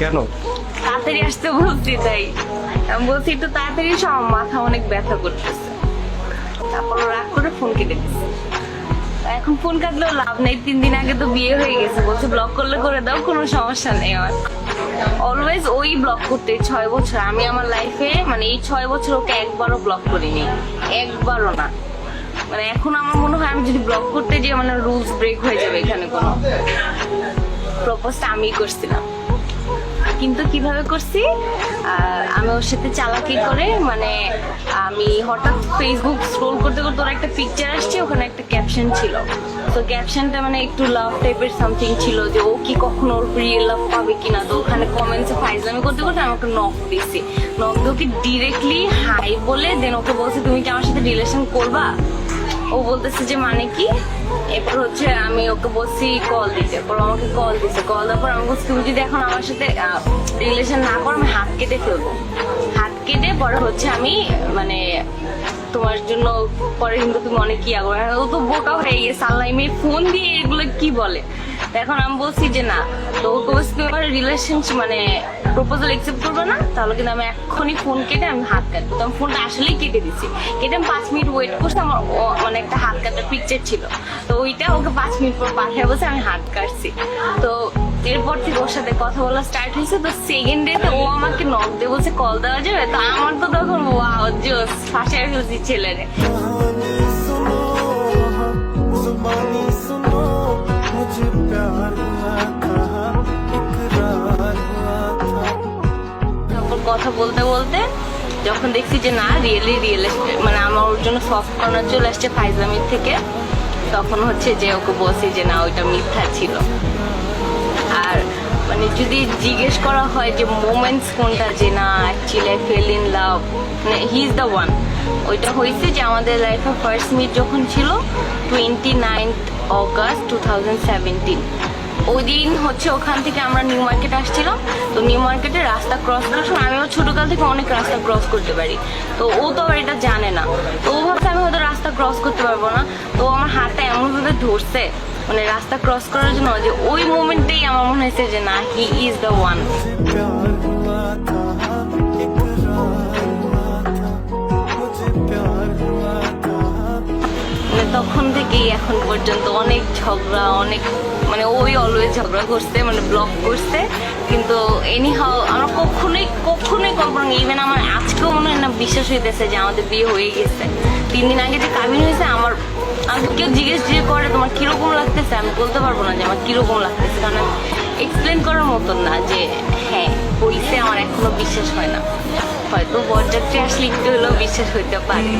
কেন? তাড়াতাড়ি আসতে বলছি তাই। আমি বলছি একটু তাড়াতাড়ি এসো, আমার মাথা অনেক ব্যথা করতেছে। তারপর রাগ করে ফোন কেটে দিচ্ছে এখন ফোন কাটলেও লাভ নেই তিন দিন আগে তো বিয়ে হয়ে গেছে। বলছে ব্লক করলে করে দাও কোনো সমস্যা নেই আমার। অলওয়েজ ওই ব্লক করতে ছয় বছর। আমি আমার লাইফে মানে এই ছয় বছর ওকে একবারও ব্লক করিনি। একবারও না। মানে এখন আমার মনে হয় আমি যদি ব্লক করতে যাই মানে রুলস ব্রেক হয়ে যাবে এখানে কোনো। প্রপোজটা আমিই করছিলাম। কিন্তু কীভাবে করছি? আমি ওর সাথে চালাকি করে মানে আমি হঠাৎ ফেসবুক স্ক্রোল করতে করতে ওর একটা পিকচার আসছে, ওখানে একটা ক্যাপশন ছিল। তো ক্যাপশনটা মানে একটু লাভ টাইপের সামথিং ছিল যে ও কি কখনো ওর রিয়েল লাভ পাবে কিনা। তো ওখানে কমেন্টসে ফাইজলামি করতে করতে আমাকে নক দিছি। নক দিয়ে ওকে ডিরেক্টলি হাই বলে দেন ওকে বলছে, তুমি কি আমার সাথে রিলেশন করবা? ও বলতেছে যে মানে কি? এরপর হচ্ছে আমি ওকে বলছি কল দিতে। এরপর আমাকে কল দিছে। কল দেওয়ার পর আমি বলছি, তুমি যদি এখন আমার সাথে রিলেশন না করো, আমি হাত কেটে ফেলব। হাত কেটে পরে হচ্ছে আমি মানে তোমার জন্য পরে কিন্তু তুমি অনেক কি করো ও তো বোকা হয়ে গেছে। আল্লাহ মেয়ে ফোন দিয়ে এগুলো কি বলে? এখন আমি বলছি যে না, তো ওকে বলছি রিলেশনশিপ মানে প্রপোজাল একসেপ্ট করবে না, তাহলে কিন্তু আমি এক্ষুনি ফোন কেটে আমি হাত কাটবো। তো আমি ফোনটা আসলেই কেটে দিচ্ছি কেটে আমি পাঁচ মিনিট ওয়েট করছি, আমার ও- মানে একটা হাত কাটার পিকচার ছিল। তো ওইটা ওকে পাঁচ মিনিট পর পাঠিয়ে বলছে, আমি হাত কাটছি। তো এরপর থেকে ওর সাথে কথা বলা স্টার্ট হয়েছে। তো সেকেন্ড ডেতে ও আমাকে নক দিয়ে বলছে কল দেওয়া যাবে? তো আমার তো তখন ওয়াও জোস ফাঁসে ফেলছি ছেলেরে। কথা বলতে বলতে যখন দেখছি যে না রিয়েলি রিয়েল মানে আমার ওর জন্য সফট কর্নার চলে আসছে ফাইজামির থেকে, তখন হচ্ছে যে ওকে বলছি যে না, ওইটা মিথ্যা ছিল। আর মানে যদি জিজ্ঞেস করা হয় যে মোমেন্টস কোনটা যে না actually I fell in love মানে হি ইজ দ্য ওয়ান ওইটা হয়েছে যে আমাদের লাইফে ফার্স্ট মিট যখন ছিল twenty ninth August two thousand seventeen ওই দিন হচ্ছে ওখান থেকে আমরা নিউ মার্কেট আসছিলাম। তো নিউ মার্কেটে রাস্তা ক্রস করার সময় আমিও ছোটোকাল থেকে অনেক রাস্তা ক্রস করতে পারি। তো ও তো আবার এটা জানে না। তো ও ভাবছে আমি হয়তো রাস্তা ক্রস করতে পারব না। তো আমার হাতটা এমনভাবে ধরছে মানে রাস্তা ক্রস করার জন্য যে ওই মুমেন্টেই আমার মনে হয়েছে যে না হি ইজ দ্য ওয়ান তখন থেকেই এখন পর্যন্ত অনেক ঝগড়া, অনেক মানে ওই অলওয়েজ ঝগড়া করছে মানে ব্লক করছে। কিন্তু এনি হাও আমরা কখনোই কখনোই কল্পনা ইভেন আমার আজকেও মনে হয় না বিশ্বাস হইতেছে যে আমাদের বিয়ে হয়ে গেছে। তিন দিন আগে যে কাবিন হয়েছে, আমার আমাকে কেউ জিজ্ঞেস যে করে তোমার কীরকম লাগতেছে, আমি বলতে পারব না যে আমার কীরকম লাগতেছে। কারণ এক্সপ্লেন করার মতন না যে হ্যাঁ হইছে আমার এখনও বিশ্বাস হয় না। হয়তো বরযাত্রী আসলে একটু হলেও বিশ্বাস হইতে পারে।